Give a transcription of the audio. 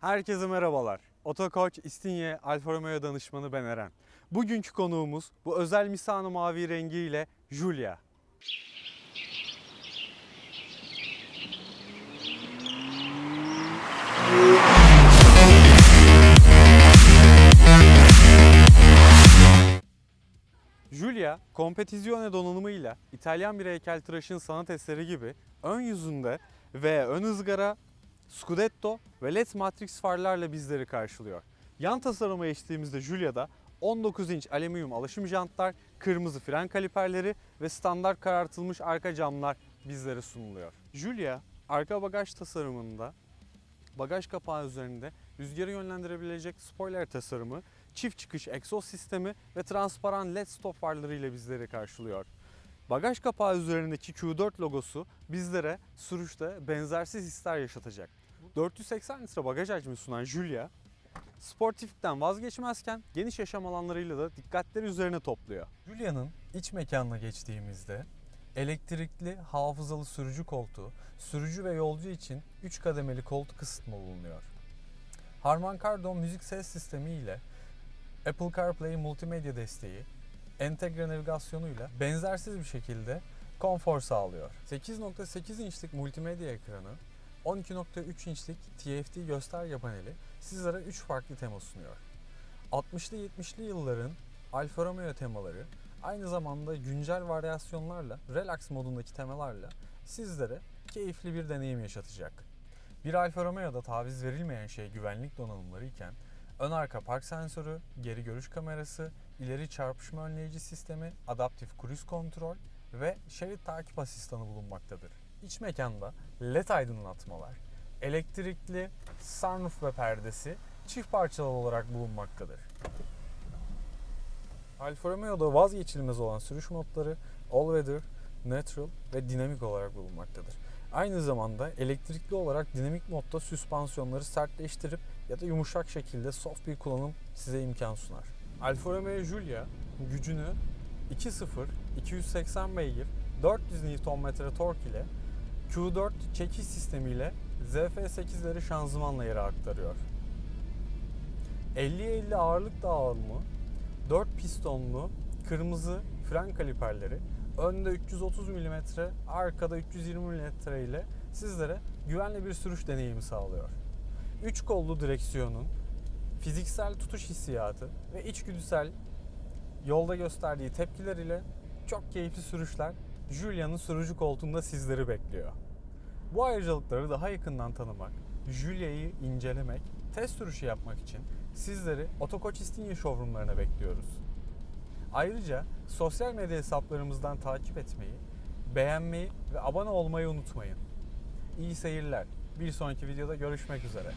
Herkese merhabalar. Otokoç İstinye Alfa Romeo danışmanı ben Eren. Bugünkü konuğumuz bu özel Misano mavi rengiyle Julia. Julia, kompetizione donanımıyla İtalyan bir heykeltıraşın sanat eseri gibi ön yüzünde ve ön ızgara, Scudetto ve LED Matrix farlarla bizleri karşılıyor. Yan tasarıma geçtiğimizde Julia'da 19 inç alüminyum alışım jantlar, kırmızı fren kaliperleri ve standart karartılmış arka camlar bizlere sunuluyor. Julia, arka bagaj tasarımında bagaj kapağı üzerinde rüzgarı yönlendirebilecek spoiler tasarımı, çift çıkış egzoz sistemi ve transparan led stop farlarıyla bizleri karşılıyor. Bagaj kapağı üzerindeki Q4 logosu bizlere sürüşte benzersiz hisler yaşatacak. 480 litre bagaj hacmi sunan Julia, sportiflikten vazgeçmezken geniş yaşam alanlarıyla da dikkatleri üzerine topluyor. Julia'nın iç mekanına geçtiğimizde elektrikli hafızalı sürücü koltuğu, sürücü ve yolcu için 3 kademeli koltuk ısıtma bulunuyor. Harman Kardon müzik ses sistemi ile Apple CarPlay multimedya desteği, entegre navigasyonuyla benzersiz bir şekilde konfor sağlıyor. 8.8 inçlik multimedya ekranı, 12.3 inçlik TFT gösterge paneli sizlere 3 farklı tema sunuyor. 60'lı 70'li yılların Alfa Romeo temaları aynı zamanda güncel varyasyonlarla, relax modundaki temalarla sizlere keyifli bir deneyim yaşatacak. Bir Alfa Romeo'da taviz verilmeyen şey güvenlik donanımları iken ön arka park sensörü, geri görüş kamerası, ileri çarpışma önleyici sistemi, adaptif kruz kontrol ve şerit takip asistanı bulunmaktadır. İç mekanda LED aydınlatmalar, elektrikli sunroof ve perdesi çift parçalı olarak bulunmaktadır. Alfa Romeo'da vazgeçilmez olan sürüş modları All Weather, Neutral ve dinamik olarak bulunmaktadır. Aynı zamanda elektrikli olarak dinamik modda süspansiyonları sertleştirip ya da yumuşak şekilde soft bir kullanım size imkan sunar. Alfa Romeo Giulia gücünü 2.0 280 beygir 400 Nm tork ile Q4 çekiş sistemiyle ZF8'leri şanzımanla yere aktarıyor. 50-50 ağırlık dağılımı 4 pistonlu kırmızı fren kaliperleri önde 330 mm, arkada 320 mm ile sizlere güvenli bir sürüş deneyimi sağlıyor. 3 kollu direksiyonun fiziksel tutuş hissiyatı ve içgüdüsel yolda gösterdiği tepkiler ile çok keyifli sürüşler Julia'nın sürücü koltuğunda sizleri bekliyor. Bu ayrıcalıkları daha yakından tanımak, Julia'yı incelemek, test sürüşü yapmak için sizleri Otokoç İstinye showroomlarına bekliyoruz. Ayrıca sosyal medya hesaplarımızdan takip etmeyi, beğenmeyi ve abone olmayı unutmayın. İyi seyirler. Bir sonraki videoda görüşmek üzere.